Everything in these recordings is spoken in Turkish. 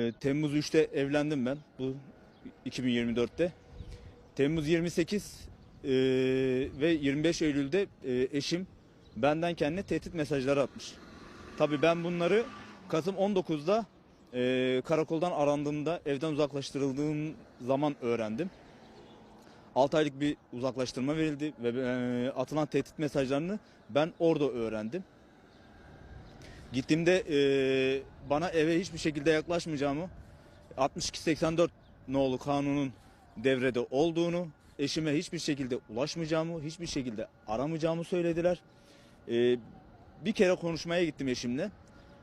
Ee, Temmuz 3'te evlendim ben bu 2024'te. Temmuz 28 e, ve 25 Eylül'de e, eşim benden kendine tehdit mesajları atmış. Tabii ben bunları Kasım 19'da e, karakoldan arandığımda evden uzaklaştırıldığım zaman öğrendim. 6 aylık bir uzaklaştırma verildi ve e, atılan tehdit mesajlarını ben orada öğrendim. Gittiğimde e, bana eve hiçbir şekilde yaklaşmayacağımı, 6284 nolu kanunun devrede olduğunu, eşime hiçbir şekilde ulaşmayacağımı, hiçbir şekilde aramayacağımı söylediler. E, bir kere konuşmaya gittim eşimle.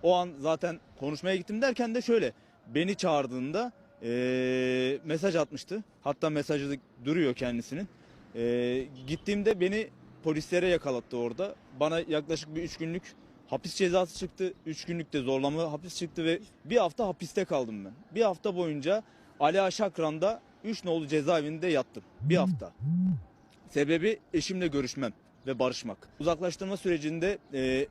O an zaten konuşmaya gittim derken de şöyle, beni çağırdığında e, mesaj atmıştı. Hatta mesajı duruyor kendisinin. E, gittiğimde beni polislere yakalattı orada. Bana yaklaşık bir üç günlük hapis cezası çıktı. 3 günlük de zorlama hapis çıktı ve bir hafta hapiste kaldım ben. Bir hafta boyunca Ali Aşakran'da 3 nolu cezaevinde yattım. Bir hafta. Sebebi eşimle görüşmem ve barışmak. Uzaklaştırma sürecinde e,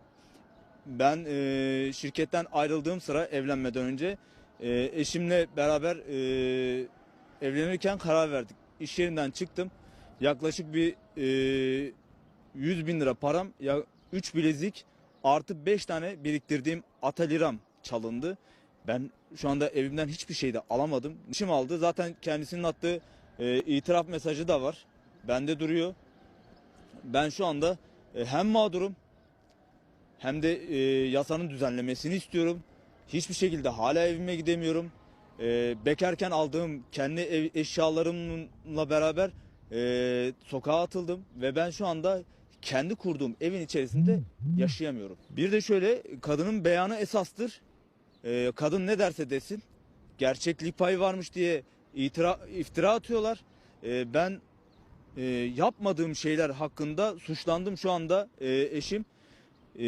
ben e, şirketten ayrıldığım sıra evlenmeden önce e, eşimle beraber e, evlenirken karar verdik. İş yerinden çıktım. Yaklaşık bir e, 100 bin lira param, ya 3 bilezik artı 5 tane biriktirdiğim ataliram çalındı. Ben şu anda evimden hiçbir şey de alamadım. İşim aldı. Zaten kendisinin attığı e, itiraf mesajı da var. Bende duruyor. Ben şu anda e, hem mağdurum hem de e, yasanın düzenlemesini istiyorum. Hiçbir şekilde hala evime gidemiyorum. E, bekarken aldığım kendi ev eşyalarımla beraber e, sokağa atıldım ve ben şu anda kendi kurduğum evin içerisinde yaşayamıyorum. Bir de şöyle kadının beyanı esastır. E, kadın ne derse desin gerçeklik payı varmış diye itira, iftira atıyorlar. E, ben e, yapmadığım şeyler hakkında suçlandım şu anda e, eşim e,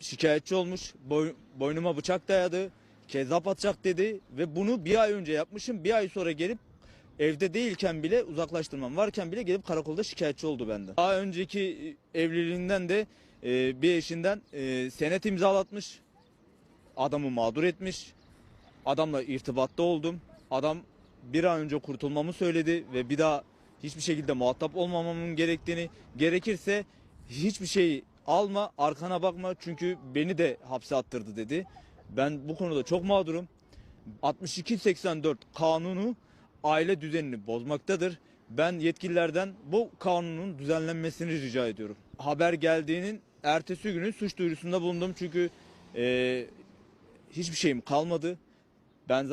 şikayetçi olmuş boy- boynuma bıçak dayadı kezzap atacak dedi ve bunu bir ay önce yapmışım bir ay sonra gelip evde değilken bile uzaklaştırmam varken bile gelip karakolda şikayetçi oldu benden. Daha önceki evliliğinden de e, bir eşinden e, senet imzalatmış adamı mağdur etmiş adamla irtibatta oldum adam bir an önce kurtulmamı söyledi ve bir daha hiçbir şekilde muhatap olmamamın gerektiğini gerekirse hiçbir şey alma arkana bakma çünkü beni de hapse attırdı dedi. Ben bu konuda çok mağdurum. 6284 kanunu aile düzenini bozmaktadır. Ben yetkililerden bu kanunun düzenlenmesini rica ediyorum. Haber geldiğinin ertesi günü suç duyurusunda bulundum çünkü eee, hiçbir şeyim kalmadı. Ben zaten